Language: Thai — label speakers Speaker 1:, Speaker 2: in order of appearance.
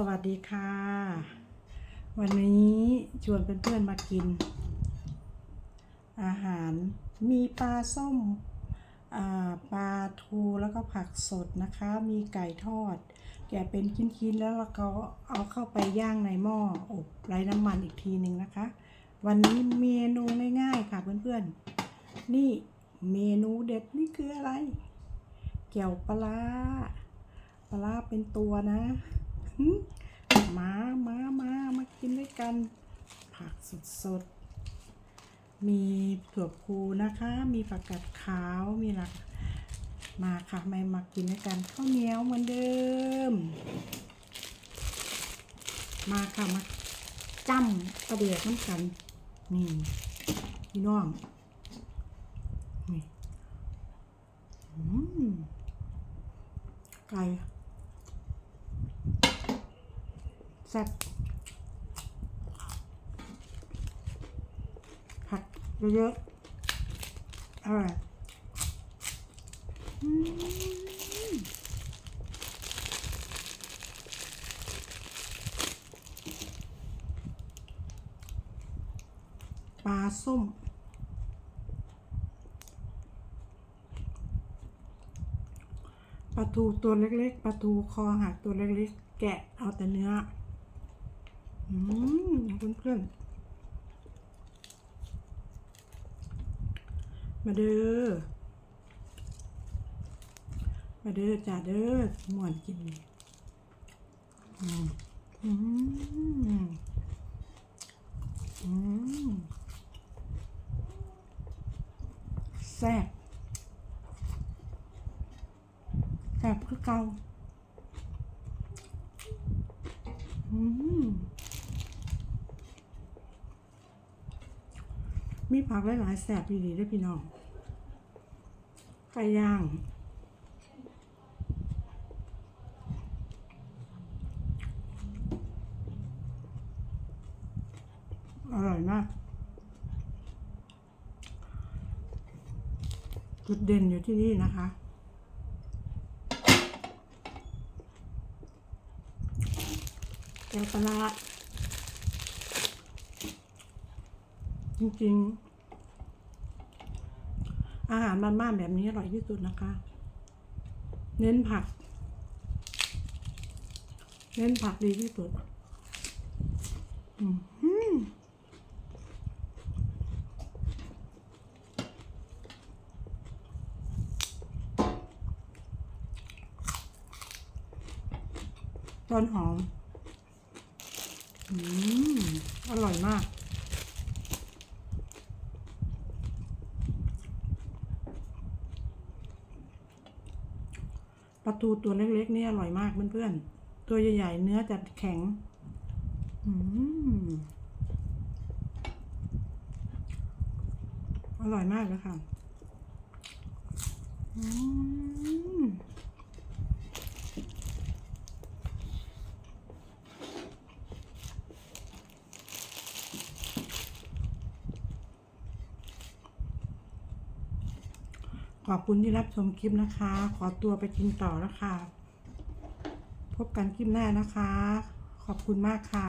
Speaker 1: สวัสดีค่ะ วันนี้ชวนเพื่อนๆมากิน อาหารมีปลาส้มปลาทูแล้วก็ผักสดนะคะ มีไก่ทอด แกะเป็นชิ้นๆแล้วเราก็เอาเข้าไปย่างในหม้ออบไร้น้ำมันอีกทีหนึ่งนะคะ วันนี้เมนูง่ายๆค่ะเพื่อนๆ นี่เมนูเด็ดนี่คืออะไรแก้วปลาปลาเป็นตัวนะ มามามามากินด้วยกัน ผักสดๆ มีถั่วพูนะคะ มีผักกาดขาว มีหลัก มาค่ะไม่มากินด้วยกันข้าวเหนียวเหมือนเดิม มาค่ะมาจ้ำประเดียกน้ำกัน นี่พี่น้องนี่อืมไก่แซ่บผักเยอะๆอร่อยปลาส้มปลาทูตัวเล็กๆปลาทูคอหักตัวเล็กๆ แกะเอาแต่เนื้อ อืมเพื่อนๆมาเด้อ มาเด้อจ้าเด้อม่วนกินอืมอืมอืมแซ่บแซ่บคือเก่าอืม มีผักหลายๆแซ่บดีๆด้วยพี่น้องไก่ย่างอร่อยมากจุดเด่นอยู่ที่นี่นะคะ แกงปลาร้าจริงๆ อาหารบ้านๆแบบนี้อร่อยที่สุดนะคะ เน้นผัก เน้นผักดีที่สุดอืมหืมต้นหอม อืม อร่อยมาก ปลาทูตัวเล็กๆนี่อร่อยมากเพื่อนๆ ตัวใหญ่ๆ เนื้อจะแข็ง อืมอร่อยมากเลยค่ะ อืม ขอบคุณที่รับชมคลิปนะคะ ขอตัวไปกินต่อแล้วค่ะ พบกันคลิปหน้านะคะ ขอบคุณมากค่ะ